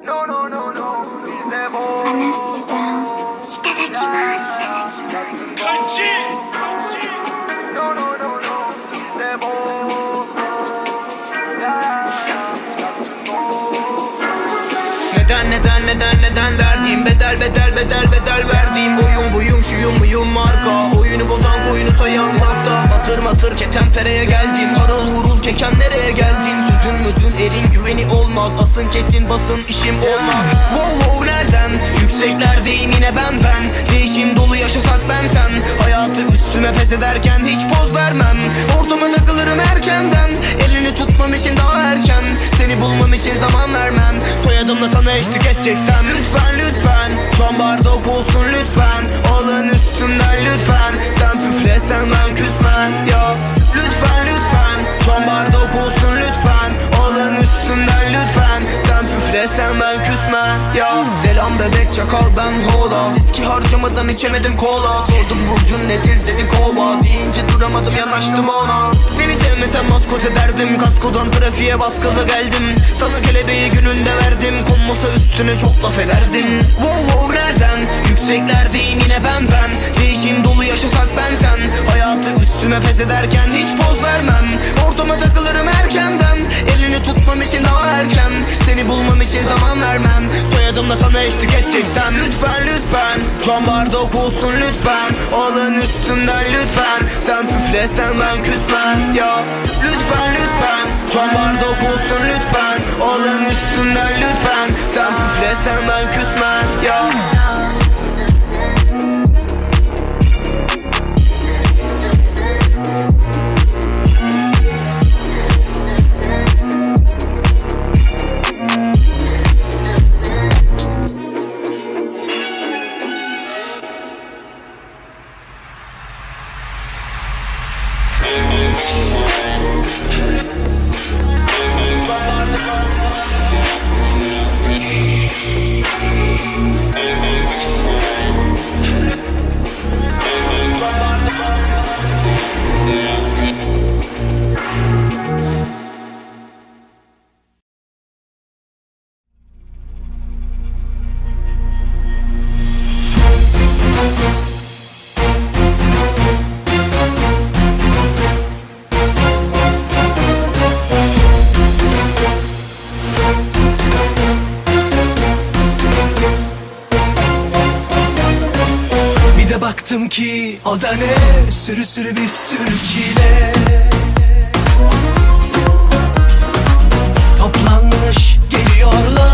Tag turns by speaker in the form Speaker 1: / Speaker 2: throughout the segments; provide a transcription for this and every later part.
Speaker 1: No, no, no, no. Bizde bu.
Speaker 2: I miss you down. いただきます。いただきます。
Speaker 1: No, no, no, no. Bizde bu.
Speaker 3: Neden neden neden neden derdim Bedel bedel bedel bedel verdiğim Boyum buyum şuyum buyum marka Oyunu bozan koyunu sayan lafta Batır matır ketenpereye geldim Harıl hurul keken nereye geldin Sözün müzün elin güveni olmaz. Asın kesin basın işim olmaz. Wow wow nereden? Yükseklerdeyim yine ben ben. Değişim dolu yaşasak benten Hayatı üstüme feshederken hiç poz vermem. Ortama takılırım erkenden. Elini tutmam için daha erken. Seni bulmam için zaman vermem Soyadımla sana eşlik edeceksem. Lütfen lütfen. An bardak olsun lütfen. Alın üstümden lütfen. Sen püflesen ben küsmem ya. Lütfen lütfen Sen ben küsmem ya. Selam bebek çakal ben hola. Viski harcamadan içemedim kola. Sordum burcun nedir dedi kova. Deyince duramadım yanaştım ona. Seni sevmesem maskot ederdim Kaskodan trafiğe bas gaza geldim. Sana kelebeği gününde verdim. Konmasa üstüne çok laf ederdin Wow wow nereden? Yükseklerdeyim yine ben ben. Değişim dolu yaşasak benten Hayatı üstüme feshederken hiç poz vermem. Ortama takılırım erkenden Tutmam için daha erken. Seni bulmam için zaman vermem. Soyadımla sana eşlik edeceksem. Lütfen lütfen. Şu an bardak olsun lütfen. Alın üstümden lütfen. Sen püflesen ben küsmem ya. Lütfen lütfen. Şu an bardak olsun lütfen. Alın üstümden lütfen. Sen püflesen ben küsmem ya
Speaker 4: Baktım ki o da ne? Sürü sürü bir sürü çile. Toplanmış geliyorlar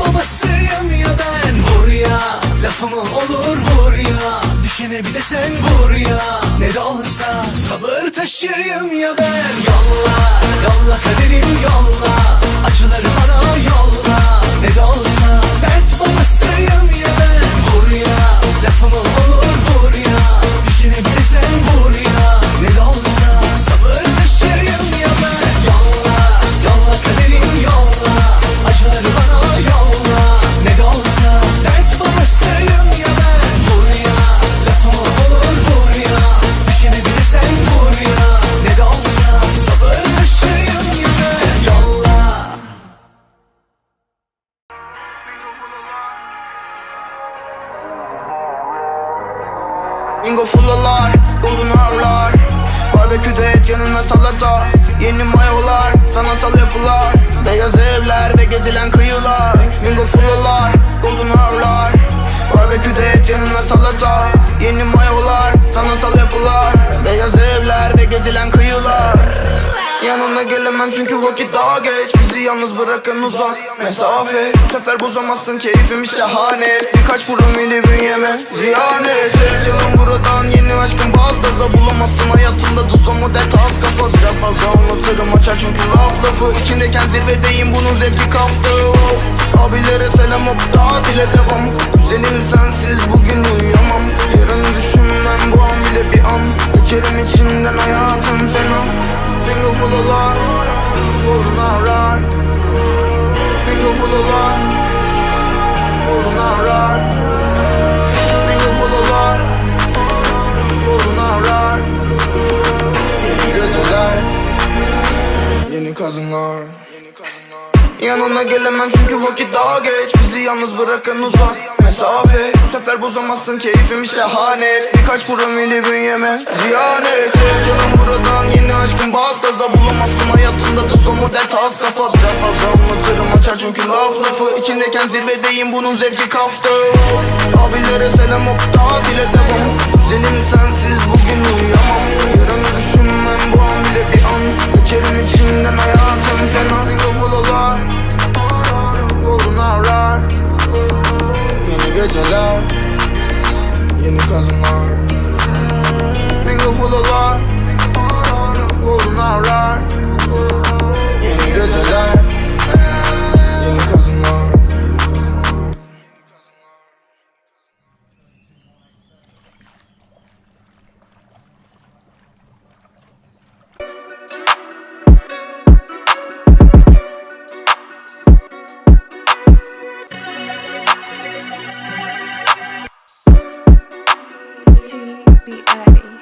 Speaker 4: babasıyım ya ben. Vur ya lafımı olur vur ya. Düşene bir de sen vur ya. Ne de olsa sabır taşıyım ya ben. Yolla yolla kaderim yolla. Acıları bana yolla. Ne de olsa dert babasıyım ya ben. Vur ya
Speaker 3: Mayolar, sanatsal yapılar. Beyaz evler ve gezilen kıyılar Bingo fullalar, golden hour'lar Barbeküde et yanına salata. Yeni mayolar, sanatsal yapılar. Beyaz evler ve gezilen kıyılar Yanına gelemem çünkü vakit daha geç. Bizi yalnız bırakın uzak mesafe. Bu sefer bozamazsın keyfim şahane. Birkaç promili bünyeme ziyanet Canım buradan yeni aşkım baz gaza. Bulamazsın hayatımda da son model tas kafa. Biraz fazla anlatırım açar çünkü laf lafı. İçindeyken zirvedeyim bunun zevki kaptı oh. Abilere selam hop tatile devam. Güzelim sensiz bugün uyuyamam. Yarın düşünmem bu an bile bir an. Geçerim içinden hayatım fena Finger full of love, golden hour Finger full of love, golden hour Finger full of love, golden hour Yeni geceler, yeni kadınlar. Yanına gelemem çünkü vakit daha geç Bizi yalnız bırakın uzak mesafe. Bu sefer bozamazsın keyfim şahane. Birkaç promili bünyeme ziyaret Canım buradan yeni aşkım baz gaza Bulamazsın. Hayatımda da son model tas kafa Biraz fazla anlatırım açar çünkü laf lafı. İçindeyken zirvedeyim bunun zevki kaftı. Abilere selam hop tatile devam. Güzelim sensiz bugün uyuyamam. Yarını düşünmem bu an bile bir an. Geçerim içinden hayatım fena. Finger geceler. Yeni kadınlar. Bingo full of love. Golden hourlar a